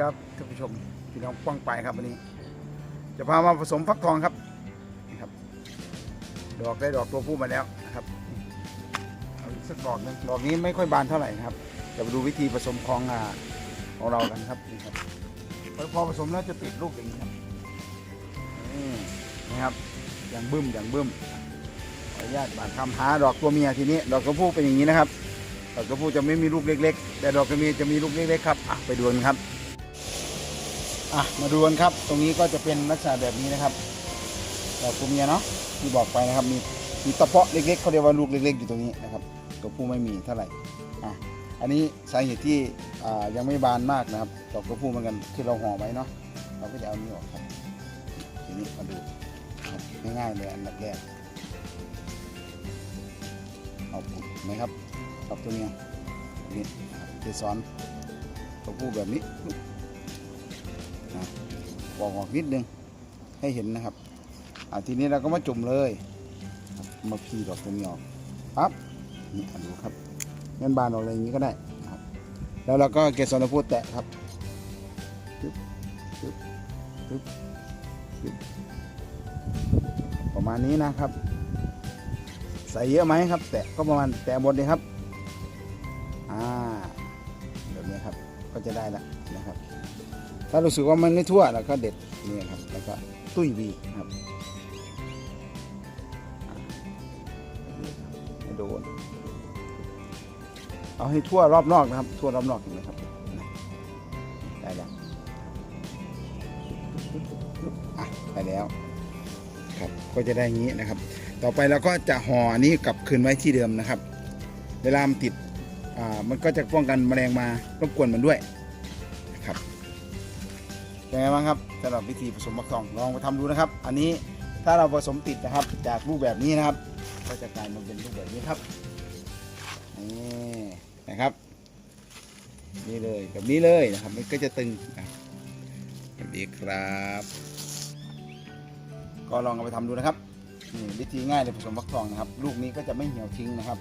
ครับท่านผู้ชมพี่น้องป้องไปครับวันนี้ จะพามาผสมฟักทองครับนี่ครับ ดอกได้ดอกตัวผู้มาแล้วนะครับเอาอีกสักดอกหนึงดอกนี้ไม่ค่อยบานเท่าไหร่นะครับจะมาดูวิธีผสมของอ่าของเรากันครับนี่ครับพอผสมแล้วจะติดลูกอย่างนี้ครับนี่นะครับอย่างบึ้มอย่างบึ้มขออนุญาตบานคำหาดอกตัวเมียทีนี้ ดอกตัวผู้เป็นอย่างนี้นะครับดอกตัวผู้จะไม่มีลูกเล็ก ๆ แต่ดอกตัวเมียจะมีลูกเล็กๆครับไปดูกันครับ อะมาดูกันครับ ตรงนี้ก็จะเป็นลักษณะแบบนี้นะครับดอกตัวเมียเนาะที่บอกไปนะครับ มีมีตะเพาะเล็กๆเขาเรียกว่าลูกเล็ก ๆ อยู่ตรงนี้นะครับ ตัวผู้ไม่มีเท่าไหร่อะอันนี้สาเหตุที่อ่ายังไม่บานมากนะครับดอกตัวผู้เหมือนกันคือเราห่อไว้เนาะเราก็จะเอานี้ออกครับทีนี้มาดูง่ายๆเลยอันดับแรกเอาปุ๊บเห็นะครับดอกตัวเมียนี่เกสรตัวผู้แบบนี้ ปุ๊บอะบอกออกนิดนึงให้เห็นนะครับอะทีนี้เราก็มาจุ่มเลยมาพีดอกตัวนี้ออกปั๊บนี่ดูครับเงินบานออกอะไรอย่างนี้ก็ได้นะครับ แล้วเราก็เกสรพูดแตะครับปึ๊บปึ๊บปึ๊บปึ๊บประมาณนี้นะครับ ใส่เยอะไหมครับ แตะก็ประมาณแตะหมดเลยครับ อ่า ก็จะได้ล้วนะครับ ถ้ารู้สึกว่ามันไม่ทั่วเราก็เด็ดนี่ครับแล้วก็ตุ้ยวีครับให้โดนเอาให้ทั่วรอบนอกนะครับ ทั่วรอบนอกเห็นไหมครับได้แล้วได้แล้วครับก็จะได้อย่างนี้นะครับ ต่อไปเราก็จะห่ออันนี้กลับคืนไว้ที่เดิมนะครับ เวลามันติด มันก็จะป้องกันแมลงมารบกวนมันด้วยนะครับเป็นไงบ้างครับสำหรับวิธีผสมฟักทองลองไปทำดูนะครับ อันนี้ถ้าเราผสมติดนะครับ จากรูปแบบนี้นะครับ ก็จะกลายมาเป็นรูปแบบนี้ครับนี่นะครับนี่เลยแบบนี้เลยนะครับมันก็จะตึงนะครับแบบนี้ครับ ก็ลองเอาไปทำดูนะครับ นี่วิธีง่ายเลยผสมฟักทองนะครับ ลูกนี้ก็จะไม่เหี่ยวทิ้งนะครับ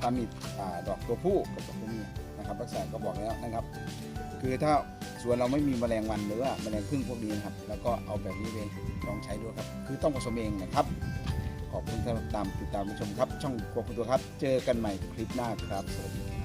ถ้ามีอ่าดอกตัวผู้กับดอกตัวเมียนะครับลักษณะก็บอกแล้วนะครับ คือถ้าสวนเราไม่มีแมลงวันหรือว่าแมลงพึ่งพวกนี้นะครับ แล้วก็เอาแบบนี้ไปลองใช้ดูครับ คือต้องผสมเองนะครับ ขอบคุณสำหรับตามติดตามชมครับ ช่องครัวคุณตัวครับ เจอกันใหม่คลิปหน้าครับสวัสดีครับ